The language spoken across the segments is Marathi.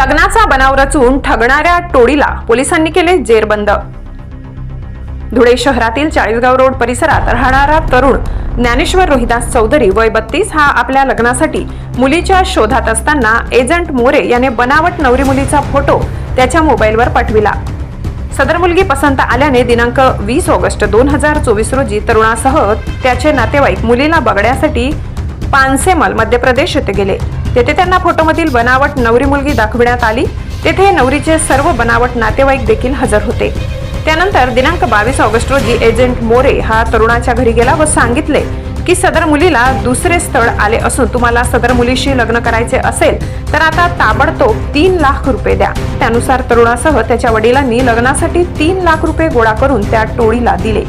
लग्नाचा बनाव रचून ठगणाऱ्या टोळीला पोलिसांनी केले जेरबंद. धुळे शहरातील चाळीसगाव रोड परिसरात राहणारा तरुण ज्ञानेश्वर रोहिदास चौधरी वय बत्तीस हा आपल्या लग्नासाठी मुलीच्या शोधात असताना एजंट मोरे याने बनावट नवरी मुलीचा फोटो त्याच्या मोबाईलवर पाठविला. सदर मुलगी पसंत आल्याने दिनांक वीस ऑगस्ट दोन हजार चोवीस रोजी तरुणासह त्याचे नातेवाईक मुलीला बघण्यासाठी पानसेमल मध्य प्रदेश येथे गेले. तेथे त्यांना फोटोमधील बनावट नवरी मुलगी दाखविण्यात आली. तेथे नवरीचे सर्व बनावट नातेवाईक देखील हजर होते. त्यानंतर दिनांक बावीस ऑगस्ट रोजी एजंट मोरे हा तरुणाच्या घरी गेला व सांगितले की सदर मुलीला दुसरे स्थळ आले असून तुम्हाला सदर मुलीशी लग्न करायचे असेल तर आता ताबडतोब तीन लाख रुपये द्या. त्यानुसार तरुणासह त्याच्या वडिलांनी लग्नासाठी तीन लाख रुपये गोळा करून त्या टोळीला दिले.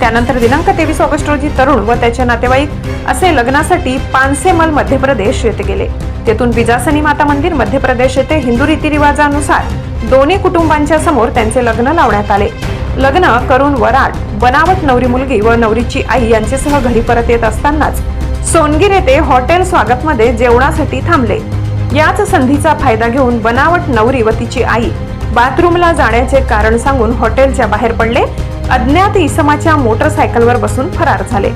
त्यानंतर दिनांक तेवीस ऑगस्ट रोजी तरुण व त्याचे नातेवाईक असे लग्नासाठी पानसेमल मध्य प्रदेश येथे गेले. तेथून बिजासनी माता मंदिर मध्य प्रदेश येथे हिंदू रीतिरिवाजानुसार दोन्ही कुटुंबांच्या समोर त्यांचे लग्न लावण्यात आले. लग्न करून वराट बनावट नवरी मुलगी व नवरीची आई यांच्यासह घरी परत येत असतानाच सोनगीर येथे हॉटेल स्वागतमध्ये जेवणासाठी थांबले. याच संधीचा फायदा घेऊन बनावट नवरी व तिची आई बाथरूमला जाण्याचे कारण सांगून हॉटेलच्या बाहेर पडले अज्ञात इसमाच्या मोटरसायकलवर बसून फरार झाले.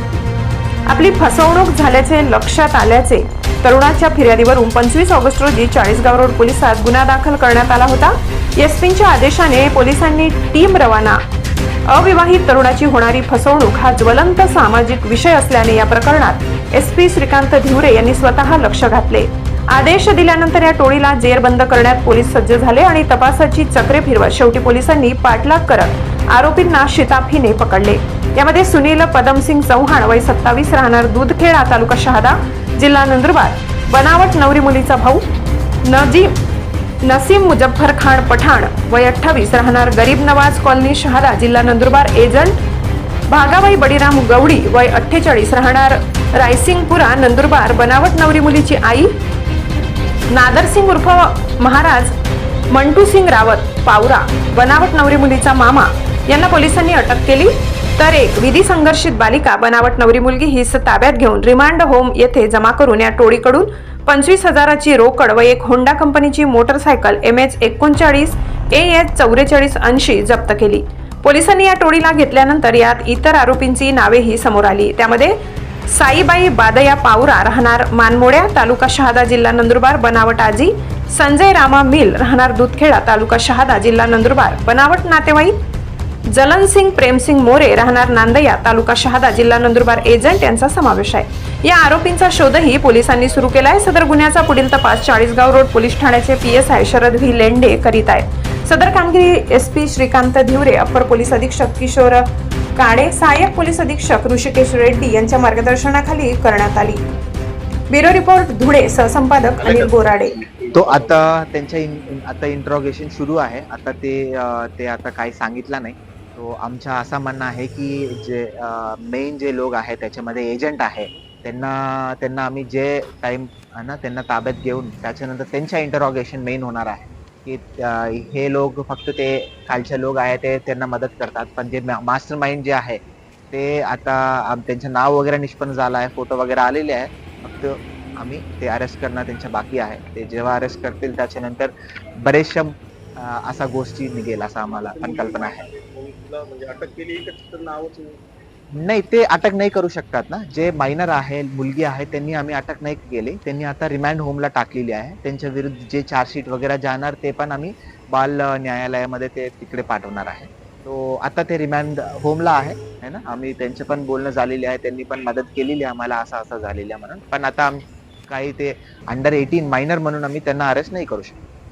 आपली फसवणूक झाल्याचे लक्षात आल्याचे तरुणाच्या फिर्यादीवरून पंचवीस ऑगस्ट रोजी चाळीसगाव रोड पोलिसात गुन्हा दाखल करण्यात आला होता. एसपींच्या आदेशाने पोलिसांनी टीम रवाना. अविवाहित तरुणाची होणारी फसवणूक हा ज्वलंत सामाजिक विषय असल्याने या प्रकरणात एसपी श्रीकांत धिवरे यांनी स्वतः लक्ष घातले. आदेश दिल्यानंतर या टोळीला जेरबंद करण्यात पोलीस सज्ज झाले आणि तपासाची चक्रे फिरवत शेवटी पोलिसांनी पाठलाग करत आरोपींना शिताफीने पकडले. यामध्ये सुनील पदमसिंग चव्हाण वय सत्तावीस राहणार दूधखेडा तालुका शहादा जिल्हा नंदुरबार. बनावट नवरी मुलीचा भाऊ नजीम नसीम मुजफ्फर खान पठाण वय अठ्ठावीस राहणार गरीब नवाज कॉलनी शहादा जिल्हा नंदुरबार. एजंट भागाबाई बडीराम गवडी वय अठ्ठेचाळीस राहणार रायसिंगपुरा नंदुरबार. बनावट नवरी मुलीची आई नादरसिंग उर्फ महाराज मंटू सिंग रावत पावरा. बनावट नवरी मुलीचा मामा यांना पोलिसांनी अटक केली. तर एक विधी संघर्षित बालिका बनावट नवरी मुलगी हिस ताब्यात घेऊन रिमांड होम येथे जमा करून या टोळीकडून पंचवीस हजाराची रोकड व एक होंडा कंपनीची मोटरसायकल एम एच एकोणचाळीस ए एच चौवेचाळीस ऐंशी जप्त केली. पोलिसांनी या टोळीला घेतल्यानंतर यात इतर आरोपींची नावेही समोर आली. त्यामध्ये साईबाई बादया पावरा राहणार मानमोड्या तालुका शहादा जिल्हा नंदुरबार बनावट आजी संजय रामा मिल राहणार दुधखेडा तालुका शहादा जिल्हा नंदुरबार बनावट नातेवाईक जलनसिंग प्रेमसिंग मोरे राहणार नांदया तालुका शहादा जिल्हा नंदुरबार एजंट यांचा समावेश आहे. या आरोपींचा शोधही पोलिसांनी सुरू आहे सदर गुन्ह्याचा पुढील तपास चाळीसगाव रोड पोलीस ठाण्याचे P S I Sharad V. Lende करीत आहेत सदर कामगिरी S P Shrikant Dhivare upper police अधीक्षक किशोर काडे सहाय्यक पोलीस अधीक्षक ऋषिकेश रेड्डी यांच्या मार्गदर्शनाखाली करण्यात आली. ब्युरो रिपोर्ट धुळे सहसंपादक अनिल बोराडे. तो आता त्यांच्या इन- आता इंट्रॉगेशन सुरू आहे. आता ते ते आता काही सांगितलं नाही. तो आमचा असा म्हणणं आहे की जे मेन जे लोक आहे त्याच्यामध्ये एजंट आहे. त्यांना त्यांना आम्ही जे टाईम ना त्यांना ताब्यात घेऊन त्याच्यानंतर त्यांच्या इंटरॉगेशन मेन होणार आहे. की हे लोक फक्त ते खालचे लोक आहे ते त्यांना मदत करतात. पण जे मास्टर माइंड जे आहे ते आता त्यांचं नाव वगैरे निष्पन्न झालं आहे फोटो वगैरे आलेले आहे. फक्त आम्ही ते अरेस्ट करणं त्यांच्या बाकी आहे. ते जेव्हा अरेस्ट करतील त्याच्यानंतर बरेचशा असा गोष्टी निघेल असा आम्हाला पण कल्पना आहे. नाही? ते अटक नाही करू शकतात ना. जे मायनर आहे मुलगी आहे त्यांनी आम्ही अटक नाही केली. त्यांनी आता रिमांड होमला टाकलेली आहे. त्यांच्या विरुद्ध जे चार्जशीट वगैरे जाणार ते पण आम्ही बाल न्यायालयामध्ये ते तिकडे पाठवणार आहे. तो आता ते रिमांड होमला आहे है ना? आम्ही त्यांचे पण बोलणं झालेले आहे. त्यांनी पण मदत केलेली आहे आम्हाला असं असं झालेलं आहे म्हणून. पण आता काही ते अंडर एटीन मायनर म्हणून आम्ही त्यांना अरेस्ट नाही करू शकतो.